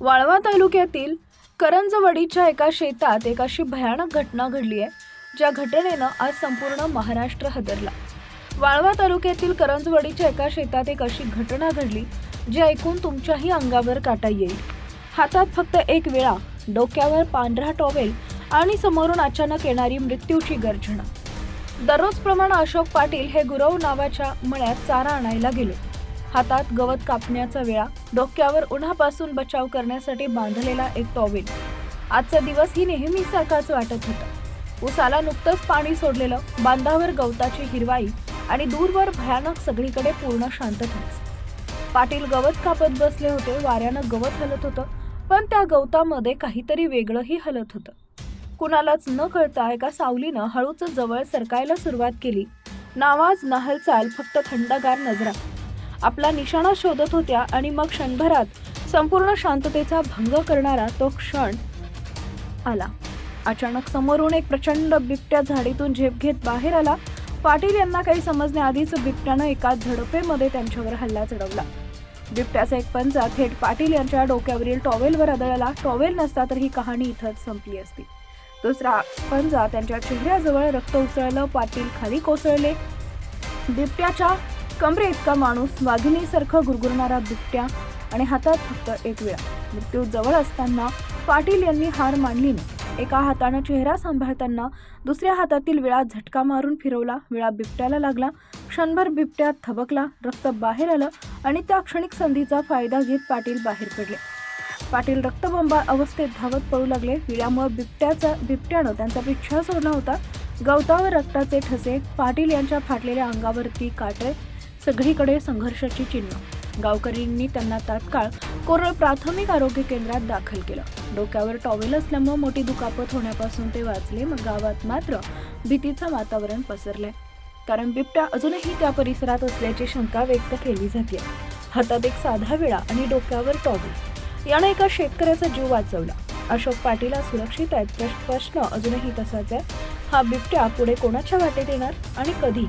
वाळवा तालुक्यातील करंजवडीच्या एका शेतात एक अशी भयानक घटना घडली आहे ज्या घटनेनं आज संपूर्ण महाराष्ट्र हादरला. वाळवा तालुक्यातील करंजवडीच्या एका शेतात एक अशी घटना घडली जी ऐकून तुमच्याही अंगावर काटा येईल. हातात फक्त एक वेळा डोक्यावर पांढरा टॉवेल आणि समोरून अचानक येणारी मृत्यूची गर्जना. दररोजप्रमाणे अशोक पाटील हे गुरव नावाच्या मळ्यात चारा आणायला गेले. हातात गवत कापण्याचा वेळा डोक्यावर उन्हापासून बचाव करण्यासाठी बांधलेला एक टॉवेल. आजचा दिवस ही नेहमी सारखाच वाटत होता. उसाला नुकतंच पाणी सोडलेलं बांधावर गवताची हिरवाई आणि दूरवर भयानक सगळीकडे पूर्ण शांतताच पाटील गवत कापत बसले होते वाऱ्यानं गवत हलत होतं पण त्या गवतामध्ये काहीतरी वेगळंही हलत होतं. कुणालाच न कळता एका सावलीनं हळूच जवळ सरकायला सुरुवात केली. नावाज ना हालचाल फक्त थंडगार नजरा. आपला निशाणा शोधत होत्या आणि मग क्षणभरात संपूर्ण शांततेचा भंग करणारा तो क्षण आला. अचानक समोरून एक प्रचंड बिबट्या झाडीतून झेप घेत बाहेर आला. पाटील यांना काही समजण्याआधीच बिबट्यानं एका झडपेमध्ये त्यांच्यावर हल्ला चढवला. बिबट्याचा एक पंजा थेट पाटील यांच्या डोक्यावरील टॉवेलवर आदळला. टॉवेल नसता तर ही कहाणी इथंच संपली असती. दुसरा पंजा त्यांच्या चेहऱ्याजवळ रक्त उसळलं पाटील खाली कोसळले. बिबट्याच्या कमरे इतका माणूस वाघिणीसारखं गुरगुरणारा बिबट्या आणि हातात फक्त एक वेळा. मृत्यू जवळ असताना पाटील यांनी हार मांडली नाही. एका हातानं चेहरा सांभाळताना दुसऱ्या हातातील विळा झटका मारून फिरवला. विळा बिबट्याला लागला. क्षणभर बिबट्यात थबकला. रक्त बाहेर आलं आणि त्या क्षणिक संधीचा फायदा घेत पाटील बाहेर पडले. पाटील रक्तबंबा अवस्थेत धावत पळू लागले. विळ्यामुळे बिबट्याचा बिबट्यानं त्यांचा पिच्छा सोडला होता. गवतावर रक्ताचे ठसे पाटील यांच्या फाटलेल्या अंगावरती काटे सगळीकडे संघर्षाची चिन्ह. गावकऱ्यांनी त्यांना तात्काळ कोरळ प्राथमिक आरोग्य केंद्रात दाखल केलं. डोक्यावर टॉवेल असल्यामुळे मोठी दुखापत होण्यापासून ते वाचले मग गावात मात्र भीतीचं वातावरण पसरलंय. कारण बिबट्या अजूनही त्या परिसरात असल्याची शंका व्यक्त केली जाते. हातात एक साधा विळा आणि डोक्यावर टॉवेल. याने एका शेतकऱ्याचा जीव वाचवला. अशोक पाटील सुरक्षित आहेत प्रश्न अजूनही तसाच आहे. हा बिबट्या पुढे कोणाच्या वाटेत येणार आणि कधी?